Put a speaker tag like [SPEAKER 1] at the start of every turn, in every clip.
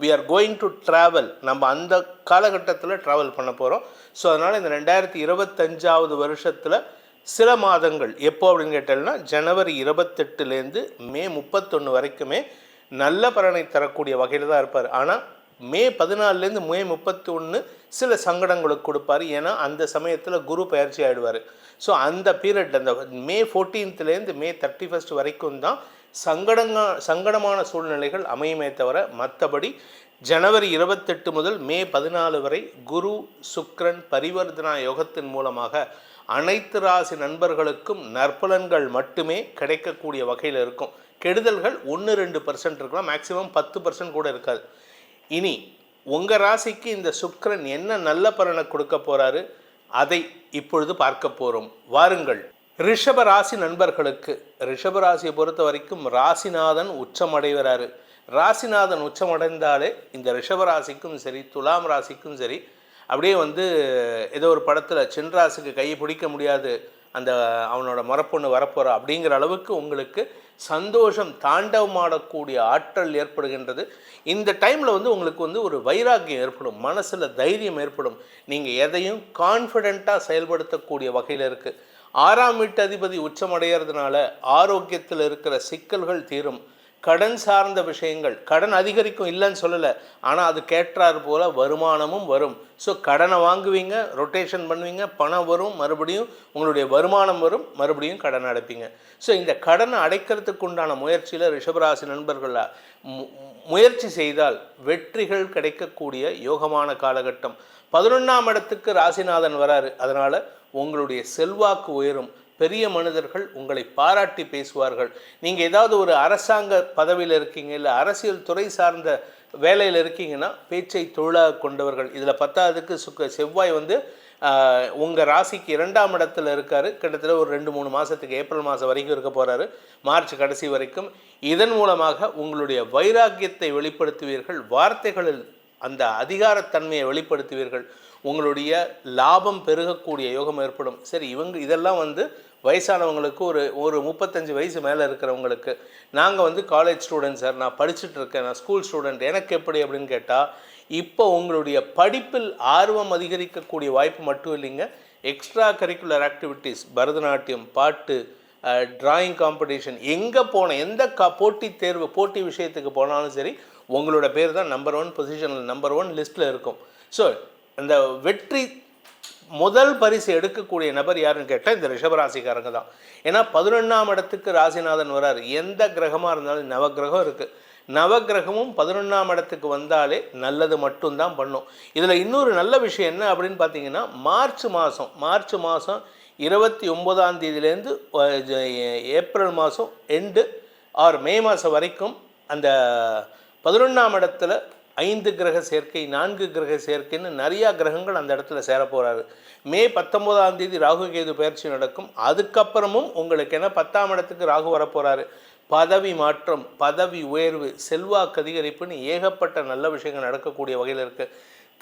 [SPEAKER 1] we are going to travel நம்ம அந்த காலகட்டத்தில் ட்ராவல் பண்ண போகிறோம் ஸோ அதனால் இந்த ரெண்டாயிரத்தி இருபத்தஞ்சாவது வருஷத்தில் சில மாதங்கள் எப்போ அப்படின்னு கேட்டால்னா ஜனவரி இருபத்தெட்டுலேருந்து மே முப்பத்தொன்று வரைக்குமே நல்ல பலனை தரக்கூடிய வகையில் தான் இருப்பார். ஆனால் மே பதினாலுலேருந்து மே முப்பத்தி ஒன்று சில சங்கடங்களுக்கு கொடுப்பாரு. ஏன்னா அந்த சமயத்தில் குரு பயிற்சி ஆகிடுவார் ஸோ அந்த பீரியட் அந்த மே ஃபோர்டீன்த்துலேருந்து மே தேர்ட்டி ஃபஸ்ட் வரைக்கும் தான் சங்கடங்க சங்கடமான சூழ்நிலைகள் அமையுமே தவிர மற்றபடி ஜனவரி இருபத்தெட்டு முதல் மே பதினாலு வரை குரு சுக்ரன் பரிவர்த்தனா யோகத்தின் மூலமாக அனைத்து ராசி நண்பர்களுக்கும் நற்பலன்கள் மட்டுமே கிடைக்கக்கூடிய வகையில் இருக்கும். கெடுதல்கள் ஒன்று ரெண்டு பர்சன்ட் இருக்கலாம். மேக்ஸிமம் பத்து பர்சன்ட் கூட இருக்காது. இனி உங்கள் ராசிக்கு இந்த சுக்ரன் என்ன நல்ல பலனை கொடுக்க போகிறாரு அதை இப்பொழுது பார்க்க போகிறோம் வாருங்கள். ரிஷப ராசி நண்பர்களுக்கு ரிஷப ராசியை பொறுத்த வரைக்கும் ராசிநாதன் உச்சமடைகிறாரு. ராசிநாதன் உச்சமடைந்தாலே இந்த ரிஷப ராசிக்கும் சரி துலாம் ராசிக்கும் சரி அப்படியே வந்து ஏதோ ஒரு படத்தில் சென்ராசுக்கு கையை பிடிக்க முடியாது. அந்த அவனோட மரப்பொண்ணு வரப்போகிறா அப்படிங்கிற அளவுக்கு உங்களுக்கு சந்தோஷம் தாண்டவமாடக்கூடிய ஆற்றல் ஏற்படுகின்றது. இந்த டைமில் வந்து உங்களுக்கு வந்து ஒரு வைராக்கியம் ஏற்படும் மனசில் தைரியம் ஏற்படும். நீங்கள் எதையும் கான்ஃபிடெண்ட்டாக செயல்படுத்தக்கூடிய வகையில் இருக்குது ஆறாம் வீட்டு அதிபதி உச்சமடைகிறதுனால ஆரோக்கியத்தில் இருக்கிற சிக்கல்கள் தீரும். கடன் சார்ந்த விஷயங்கள் கடன் அதிகரிக்கும் இல்லைன்னு சொல்லலை. ஆனால் அது கேட்டார் போல வருமானமும் வரும். ஸோ கடனை வாங்குவீங்க ரொட்டேஷன் பண்ணுவீங்க பணம் வரும் மறுபடியும் உங்களுடைய வருமானம் வரும் மறுபடியும் கடன் அடைப்பீங்க. ஸோ இந்த கடனை அடைக்கிறதுக்கு உண்டான முயற்சியில் ரிஷபராசி நண்பர்கள் மு- முயற்சி செய்தால் வெற்றிகள் கிடைக்கக்கூடிய யோகமான காலகட்டம். பதினொன்றாம் இடத்துக்கு ராசிநாதன் வராரு. அதனால் உங்களுடைய செல்வாக்கு உயரும். பெரிய மனிதர்கள் உங்களை பாராட்டி பேசுவார்கள். நீங்கள் ஏதாவது ஒரு அரசாங்க பதவியில் இருக்கீங்க இல்லை அரசியல் துறை சார்ந்த வேலையில் இருக்கீங்கன்னா பேச்சை தொழிலாக கொண்டவர்கள். இதில் பத்தாவதுக்கு சுக்க செவ்வாய் வந்து உங்கள் ராசிக்கு இரண்டாம் இடத்துல இருக்கார். கிட்டத்தட்ட ஒரு ரெண்டு மூணு மாதத்துக்கு ஏப்ரல் மாதம் வரைக்கும் இருக்க போகிறாரு மார்ச் கடைசி வரைக்கும். இதன் மூலமாக உங்களுடைய வைராக்கியத்தை வெளிப்படுத்துவீர்கள். வார்த்தைகளில் அந்த அதிகாரத்தன்மையை வெளிப்படுத்துவீர்கள். உங்களுடைய லாபம் பெருகக்கூடிய யோகம் ஏற்படும். சரி இவங்க இதெல்லாம் வந்து வயசானவங்களுக்கு ஒரு ஒரு முப்பத்தஞ்சு வயசு மேலே இருக்கிறவங்களுக்கு நாங்கள் வந்து காலேஜ் ஸ்டூடெண்ட் சார் நான் படிச்சுட்டு இருக்கேன் நான் ஸ்கூல் ஸ்டூடெண்ட் எனக்கு எப்படி அப்படின்னு கேட்டால் இப்போ உங்களுடைய படிப்பில் ஆர்வம் அதிகரிக்கக்கூடிய வாய்ப்பு மட்டும் இல்லைங்க. எக்ஸ்ட்ரா கரிக்குலர் ஆக்டிவிட்டீஸ் பரதநாட்டியம் பாட்டு டிராயிங் காம்படிஷன் எங்கே போன எந்த கா போட்டித் தேர்வு போட்டி விஷயத்துக்கு போனாலும் சரி உங்களோட பேர் தான் நம்பர் ஒன் பொசிஷனில் நம்பர் ஒன் லிஸ்ட்டில் இருக்கும். ஸோ அந்த வெற்றி முதல் பரிசு எடுக்கக்கூடிய நபர் யாருன்னு கேட்டால் இந்த ரிஷபராசிக்காரங்க தான். ஏன்னா பதினொன்றாம் இடத்துக்கு ராசிநாதன் வர்றார் எந்த கிரகமாக இருந்தாலும் நவக்கிரகம் இருக்குது நவக்கிரகமும் பதினொன்றாம் இடத்துக்கு வந்தாலே நல்லது மட்டும்தான் பண்ணும். இதில் இன்னொரு நல்ல விஷயம் என்ன அப்படின்னு பார்த்தீங்கன்னா மார்ச் மாதம் மார்ச் மாதம் இருபத்தி ஒம்பதாம் தேதியிலேருந்து ஏப்ரல் மாதம் எண்டு ஆர் மே மாதம் வரைக்கும் அந்த பதினொன்றாம் இடத்துல ஐந்து கிரக சேர்க்கை நான்கு கிரக சேர்க்கைன்னு நிறையா கிரகங்கள் அந்த இடத்துல சேரப்போகிறாரு மே பத்தொம்போதாம் தேதி ராகு கேது பயிற்சி நடக்கும். அதுக்கப்புறமும் உங்களுக்கு என்ன? பத்தாம் இடத்துக்கு ராகு வரப்போகிறாரு பதவி மாற்றம் பதவி உயர்வு செல்வாக்கு அதிகரிப்புன்னு ஏகப்பட்ட நல்ல விஷயங்கள் நடக்கக்கூடிய வகையில் இருக்குது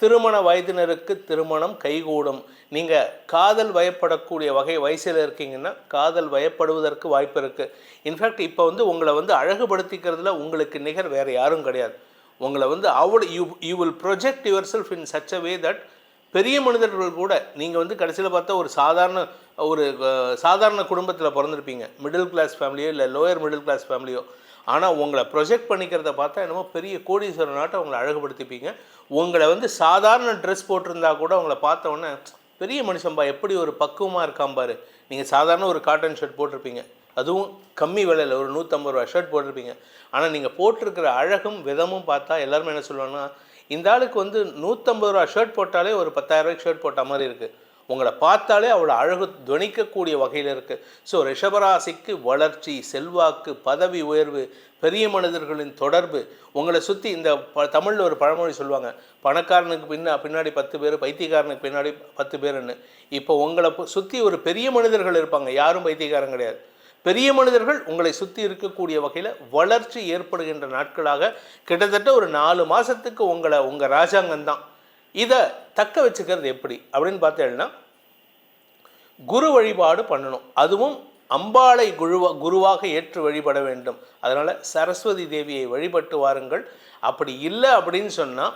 [SPEAKER 1] திருமண வயதினருக்கு திருமணம் கைகூடும். நீங்கள் காதல் வயப்படக்கூடிய வகை வயசில் இருக்கீங்கன்னா காதல் வயப்படுவதற்கு வாய்ப்பு இருக்குது இன்ஃபேக்ட் இப்போ வந்து உங்களை வந்து அழகுபடுத்திக்கிறதுல உங்களுக்கு நிகர் வேறு யாரும் கிடையாது. உங்களை வந்து அவ்வளோ you you will project yourself in such a way that பெரிய மனிதர்கள் கூட நீங்கள் வந்து கடைசியில் பார்த்தா ஒரு சாதாரண ஒரு சாதாரண குடும்பத்தில் பிறந்திருப்பீங்க. மிடில் கிளாஸ் ஃபேமிலியோ இல்லை லோயர் மிடில் கிளாஸ் ஃபேமிலியோ ஆனால் உங்களை ப்ரொஜெக்ட் பண்ணிக்கிறத பார்த்தா என்னமோ பெரிய கோடீஸ்வரர் நாட்டை உங்களை அழகுபடுத்திப்பீங்க. உங்களை வந்து சாதாரண ட்ரெஸ் போட்டிருந்தா கூட உங்களை பார்த்த உடனே பெரிய மனுஷன்பா எப்படி ஒரு பக்குவமாக இருக்கான் பாரு. நீங்கள் சாதாரண ஒரு காட்டன் ஷர்ட் போட்டிருப்பீங்க. அதுவும் கம்மி விலையில் ஒரு நூற்றம்பது ரூபா ஷர்ட் போட்டிருப்பீங்க. ஆனால் நீங்கள் போட்டிருக்கிற அழகும் விதமும் பார்த்தா எல்லாருமே என்ன சொல்லுவாங்கன்னா இந்த ஆளுக்கு வந்து நூற்றம்பது ரூபா ஷர்ட் போட்டாலே ஒரு பத்தாயிரம் ரூபாய்க்கு ஷர்ட் போட்ட மாதிரி இருக்குது உங்களை பார்த்தாலே அவ்வளோ அழகு துவனிக்கக்கூடிய வகையில் இருக்குது ஸோ ரிஷபராசிக்கு வளர்ச்சி செல்வாக்கு பதவி உயர்வு பெரிய மனிதர்களின் தொடர்பு உங்களை சுற்றி இந்த ப தமிழில் ஒரு பழமொழி சொல்லுவாங்க. பணக்காரனுக்கு பின்னா பின்னாடி பத்து பேர் பைத்தியக்காரனுக்கு பின்னாடி பத்து பேருன்னு. இப்போ உங்களை சுற்றி ஒரு பெரிய மனிதர்கள் இருப்பாங்க. யாரும் பைத்தியக்காரன் கிடையாது. பெரிய மனிதர்கள் உங்களை சுற்றி இருக்கக்கூடிய வகையில் வளர்ச்சி ஏற்படுகின்ற நாட்களாக கிட்டத்தட்ட ஒரு நாலு மாதத்துக்கு உங்களை உங்கள் ராஜாங்கம் தான் இதை தக்க வச்சுக்கிறது எப்படி அப்படின்னு பார்த்தேன்னா குரு வழிபாடு பண்ணணும். அதுவும் அம்பாளை குருவா குருவாக ஏற்று வழிபட வேண்டும். அதனால் சரஸ்வதி தேவியை வழிபட்டு வாருங்கள். அப்படி இல்லை அப்படின்னு சொன்னால்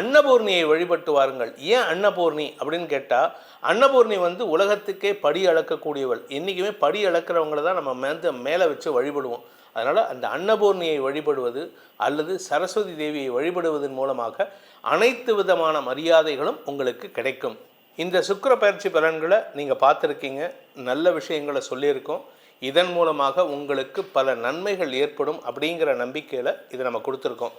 [SPEAKER 1] அன்னபூர்ணியை வழிபட்டு வாருங்கள். ஏன் அன்னபூர்ணி அப்படின்னு கேட்டால் அன்னபூர்ணி வந்து உலகத்துக்கே படி அளக்கக்கூடியவள். என்றைக்குமே படி அளக்கிறவங்கள தான் நம்ம மேந்து மேலே வச்சு வழிபடுவோம். அதனால் அந்த அன்னபூர்ணியை வழிபடுவது அல்லது சரஸ்வதி தேவியை வழிபடுவதன் மூலமாக அனைத்து விதமான மரியாதைகளும் உங்களுக்கு கிடைக்கும். இந்த சுக்கிர பயிற்சி பலன்களை நீங்கள் பார்த்துருக்கீங்க. நல்ல விஷயங்களை சொல்லியிருக்கோம். இதன் மூலமாக உங்களுக்கு பல நன்மைகள் ஏற்படும் அப்படிங்கிற நம்பிக்கையில் இதை நம்ம கொடுத்துருக்கோம்.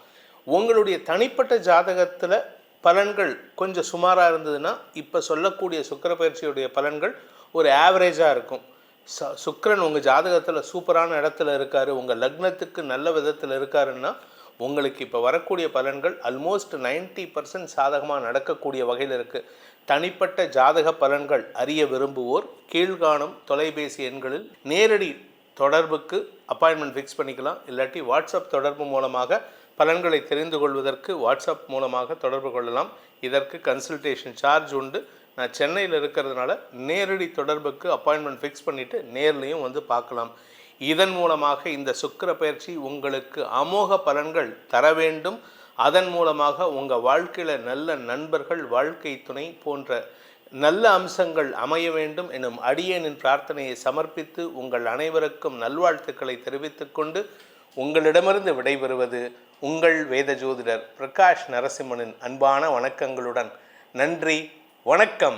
[SPEAKER 1] உங்களுடைய தனிப்பட்ட ஜாதகத்தில் பலன்கள் கொஞ்சம் சுமாராக இருந்ததுன்னா இப்போ சொல்லக்கூடிய சுக்கிர பயிற்சியுடைய பலன்கள் ஒரு ஆவரேஜாக இருக்கும். ச சுக்ரன் உங்கள் ஜாதகத்தில் சூப்பரான இடத்துல இருக்கார் உங்கள் லக்னத்துக்கு நல்ல விதத்தில் இருக்காருன்னா உங்களுக்கு இப்போ வரக்கூடிய பலன்கள் அல்மோஸ்ட் நைன்ட்டி பர்சன்ட் சாதகமாக நடக்கக்கூடிய வகையில் இருக்குது தனிப்பட்ட ஜாதக பலன்கள் அறிய விரும்புவோர் கீழ்காணும் தொலைபேசி எண்களில் நேரடி தொடர்புக்கு அப்பாயின்மெண்ட் ஃபிக்ஸ் பண்ணிக்கலாம். இல்லாட்டி வாட்ஸ்அப் தொடர்பு மூலமாக பலன்களை தெரிந்து கொள்வதற்கு வாட்ஸ்அப் மூலமாக தொடர்பு கொள்ளலாம். இதற்கு கன்சல்டேஷன் சார்ஜ் உண்டு. நான் சென்னையில் இருக்கிறதுனால நேரடி தொடர்புக்கு அப்பாயின்மெண்ட் ஃபிக்ஸ் பண்ணிவிட்டு நேர்லேயும் வந்து பார்க்கலாம். இதன் மூலமாக இந்த சுக்கிர பயிற்சி உங்களுக்கு அமோக பலன்கள் தர வேண்டும். அதன் மூலமாக உங்கள் வாழ்க்கையில் நல்ல நண்பர்கள் வாழ்க்கை துணை போன்ற நல்ல அம்சங்கள் அமைய வேண்டும் எனும் அடியேனின் பிரார்த்தனையை சமர்ப்பித்து உங்கள் அனைவருக்கும் நல்வாழ்த்துக்களை தெரிவித்துக்கொண்டு உங்களிடமிருந்து விடைபெறுவது உங்கள் வேத ஜோதிடர் பிரகாஷ் நரசிம்மனின் அன்பான வணக்கங்களுடன் நன்றி. வணக்கம்.